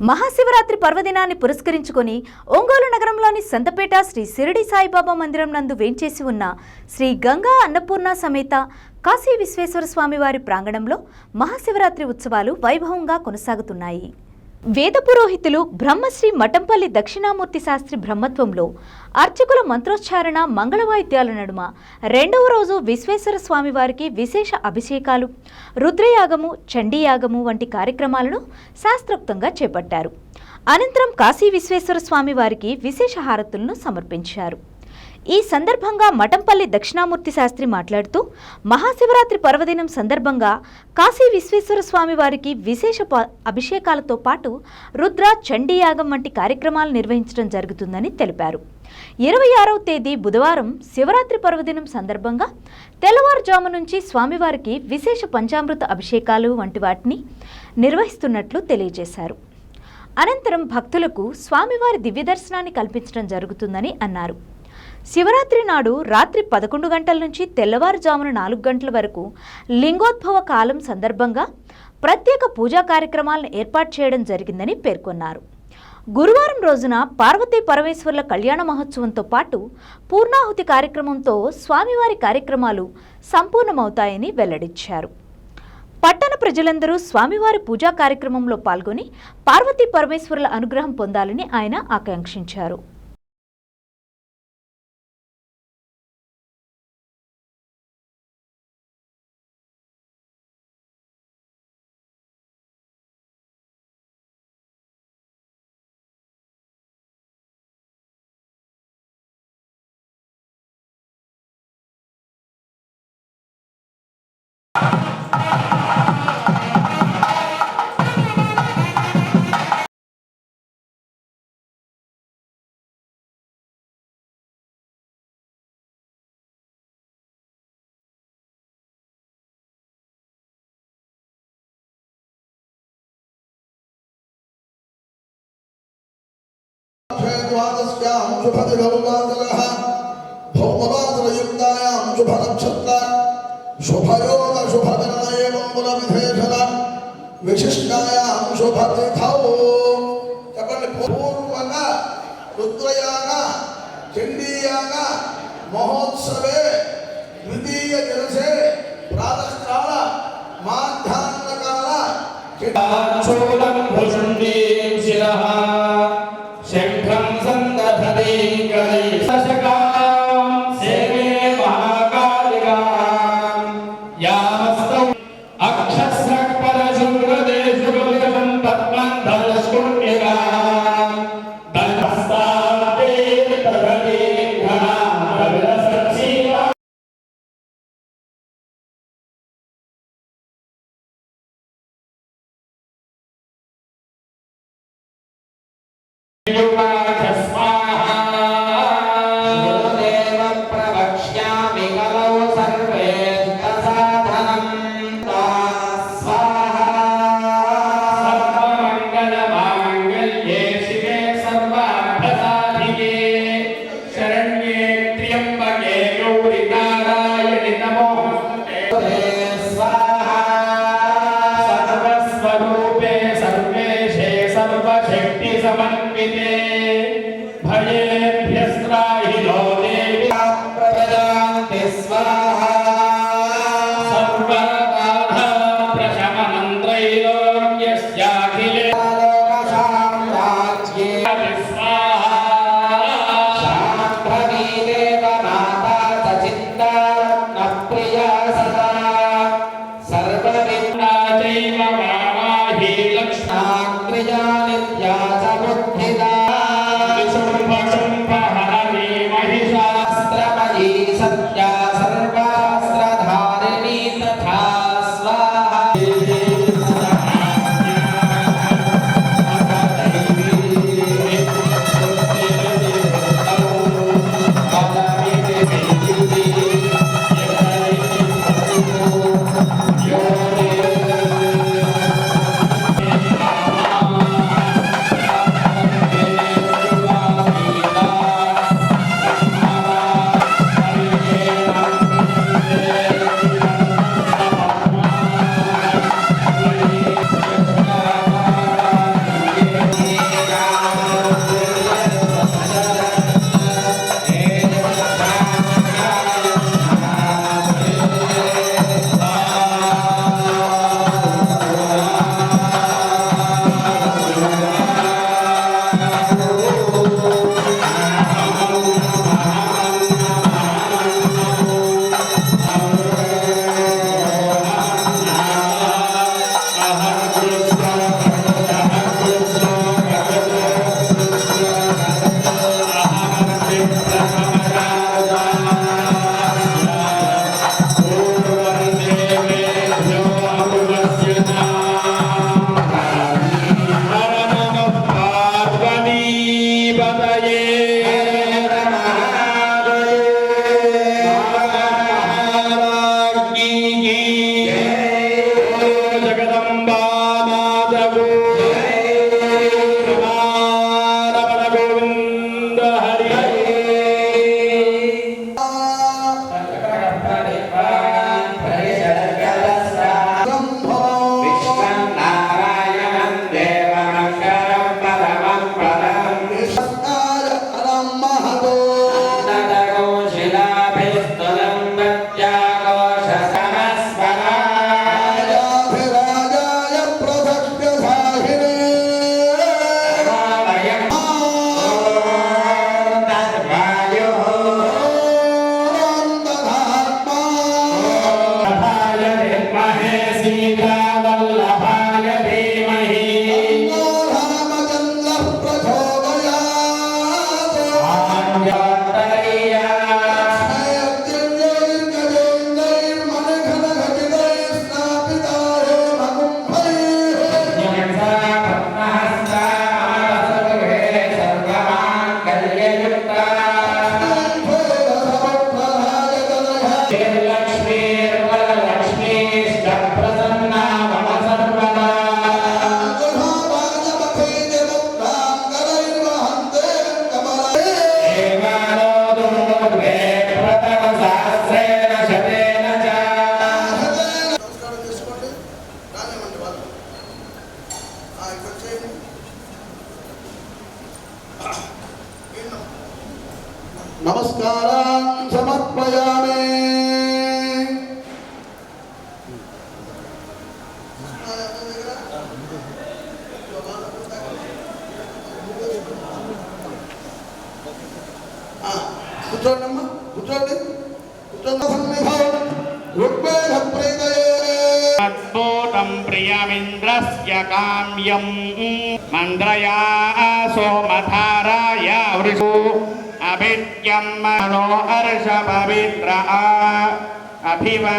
మహాశివరాత్రి పర్వదినాన్ని పురస్కరించుకొని ఒంగోలు నగరంలోని సంతపేట శ్రీ సిరిడి సాయిబాబా మందిరం నందు వేంచేసి ఉన్న శ్రీ గంగా అన్నపూర్ణ సమేత కాశీ విశ్వేశ్వర స్వామి వారి ప్రాంగణంలో మహాశివరాత్రి ఉత్సవాలు వైభవంగా కొనసాగుతున్నాయి. వేద పురోహితులు బ్రహ్మశ్రీ మఠంపల్లి దక్షిణామూర్తి శాస్త్రి బ్రహ్మత్వంలో అర్చకుల మంత్రోచ్చారణ మంగళవాయిద్యాల నడుమ. రెండవ రోజు విశ్వేశ్వర స్వామి వారికి విశేష అభిషేకాలు. రుద్రయాగము చండీయాగము వంటి కార్యక్రమాలను శాస్త్రోక్తంగా చేపట్టారు. అనంతరం కాశీ విశ్వేశ్వర స్వామి వారికి విశేష హారతులను సమర్పించారు. ఈ సందర్భంగా మఠంపల్లి దక్షిణామూర్తి శాస్త్రి మాట్లాడుతూ మహాశివరాత్రి పర్వదినం సందర్భంగా కాశీ విశ్వేశ్వర స్వామి వారికి విశేష ప- అభిషేకాలతో పాటు రుద్ర చండీయాగం వంటి కార్యక్రమాలు నిర్వహించడం జరుగుతుందని తెలిపారు. ఇరవై ఆరవ తేదీ బుధవారం శివరాత్రి పర్వదినం సందర్భంగా తెల్లవారుజాము నుంచి స్వామివారికి విశేష పంచామృత అభిషేకాలు వంటి వాటిని నిర్వహిస్తున్నట్లు తెలియజేశారు. అనంతరం భక్తులకు స్వామివారి దివ్య దర్శనాన్ని కల్పించడం జరుగుతుందని అన్నారు. శివరాత్రి నాడు రాత్రి పదకొండు గంటల నుంచి తెల్లవారుజామున నాలుగు గంటల వరకు లింగోద్భవ కాలం సందర్భంగా ప్రత్యేక పూజా కార్యక్రమాలను ఏర్పాటు చేయడం జరిగిందని పేర్కొన్నారు. గురువారం రోజున పార్వతీ పరమేశ్వర్ల కళ్యాణ మహోత్సవంతో పాటు పూర్ణాహుతి కార్యక్రమంతో స్వామివారి కార్యక్రమాలు సంపూర్ణమవుతాయని వెల్లడించారు. పట్టణ ప్రజలందరూ స్వామివారి పూజా కార్యక్రమంలో పాల్గొని పార్వతీ పరమేశ్వరుల అనుగ్రహం పొందాలని ఆయన ఆకాంక్షించారు. द्वादश्यां शुभदिगौमातरः भौमवासरयुक्तायां शुभनक्षत्र शुभयोग शुभदिनाय मङ्गलविधेषण विशिष्टायां शुभतिथौ చెప్పండి పూర్వంగా రుద్రయాగ చండీయాగ మహోత్సవే ద్వితీయ దివసే ప్రాతకాల మాధ్యాహ్నకాల चोलं भुषुण्डीं सर्वशक्तिसमन्विते भयेभ्यस्त्राहि नो Sita కూర్చోండి అమ్మా కూర్చోండి కూర్చోండి సన్నిధౌ ఋగ్వేద ప్రీతయే తద్భూతం ప్రియమింద్రస్య కామ్యం. మంద్రయా సోమధారాయ వృషు. అభిత్యం మనో హర్ష పవిత్ర అభివో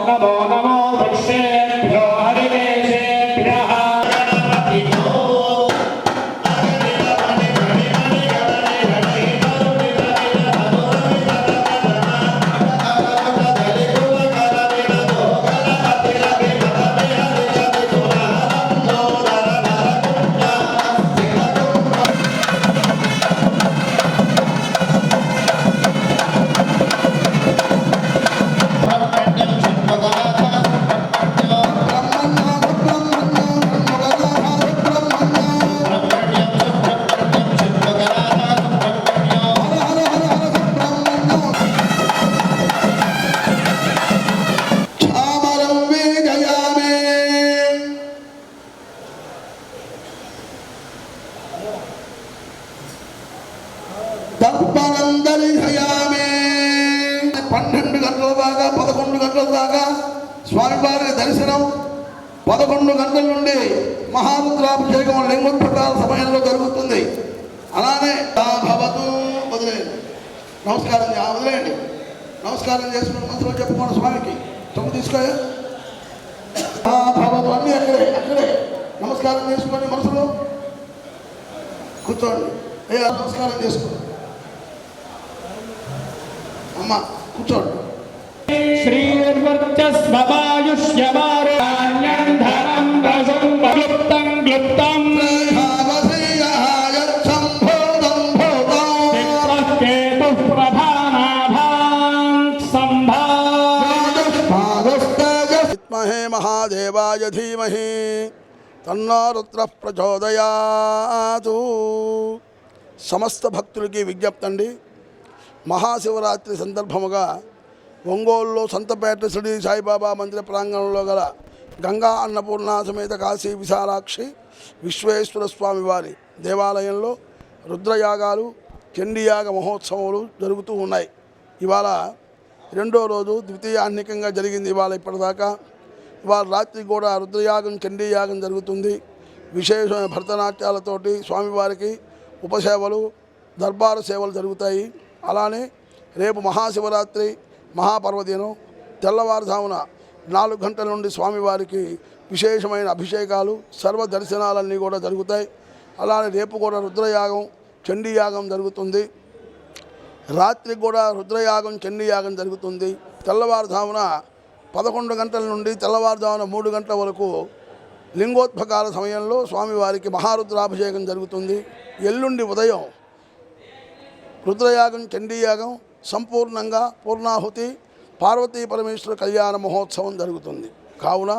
వృక్షేభ్యో నమో దాకా పదకొండు గంటల దాకా స్వామివారి దర్శనం పదకొండు గంటల నుండి మహారుద్రాభిషేకం లింగోత్పటాల సమయంలో జరుగుతుంది. అలానే భవతు వదిలేయండి. నమస్కారం వదిలేయండి. నమస్కారం చేసుకుని మనసులో చెప్పుకోండి స్వామికి. తొమ్మిది తీసుకోయా? ఆ భవతు అన్నీ అక్కడే అక్కడే. నమస్కారం చేసుకోండి మనసులో. కూర్చోండి. అయ్యా నమస్కారం చేసుకోండి. అమ్మ కూర్చోండి. ధీమహి తన్నో రుద్ర ప్రచోదయాదు సమస్త భక్తులకి విజ్ఞప్తి అండి మహాశివరాత్రి సందర్భముగా ఒంగోలులో సంతపేట శ్రీ సాయిబాబా మందిర ప్రాంగణంలో గల గంగా అన్నపూర్ణ సమేత కాశీ విశాలాక్షి విశ్వేశ్వర స్వామి వారి దేవాలయంలో రుద్రయాగాలు చండీయాగ మహోత్సవాలు జరుగుతూ ఉన్నాయి. ఇవాళ రెండో రోజు ద్వితీయాన్నికంగా జరిగింది ఇవాళ ఇప్పటిదాకా. ఇవాళ రాత్రి కూడా రుద్రయాగం చండీయాగం జరుగుతుంది. విశేషమైన భరతనాట్యాలతోటి స్వామివారికి ఉపసేవలు దర్బారు సేవలు జరుగుతాయి. అలానే రేపు మహాశివరాత్రి మహాపర్వదినం తెల్లవారుజామున నాలుగు గంటల నుండి స్వామివారికి విశేషమైన అభిషేకాలు సర్వ దర్శనాలన్నీ కూడా జరుగుతాయి. అలానే రేపు కూడా రుద్రయాగం చండీయాగం జరుగుతుంది. రాత్రి కూడా రుద్రయాగం చండీయాగం జరుగుతుంది. తెల్లవారుజామున పదకొండు గంటల నుండి తెల్లవారుజామున మూడు గంటల వరకు లింగోద్భకాల సమయంలో స్వామివారికి మహారుద్రాభిషేకం జరుగుతుంది. ఎల్లుండి ఉదయం రుద్రయాగం చండీయాగం సంపూర్ణంగా పూర్ణాహుతి పార్వతీ పరమేశ్వర కళ్యాణ మహోత్సవం జరుగుతుంది. కావున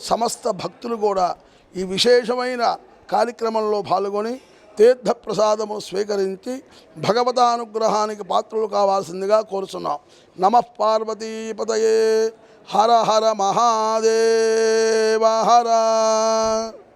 సమస్త భక్తులు కూడా ఈ విశేషమైన కార్యక్రమంలో పాల్గొని తీర్థప్రసాదము స్వీకరించి భగవతానుగ్రహానికి పాత్రలు కావాల్సిందిగా కోరుచున్నాం. నమ పార్వతీపతయే. హర హర మహాదేవ హర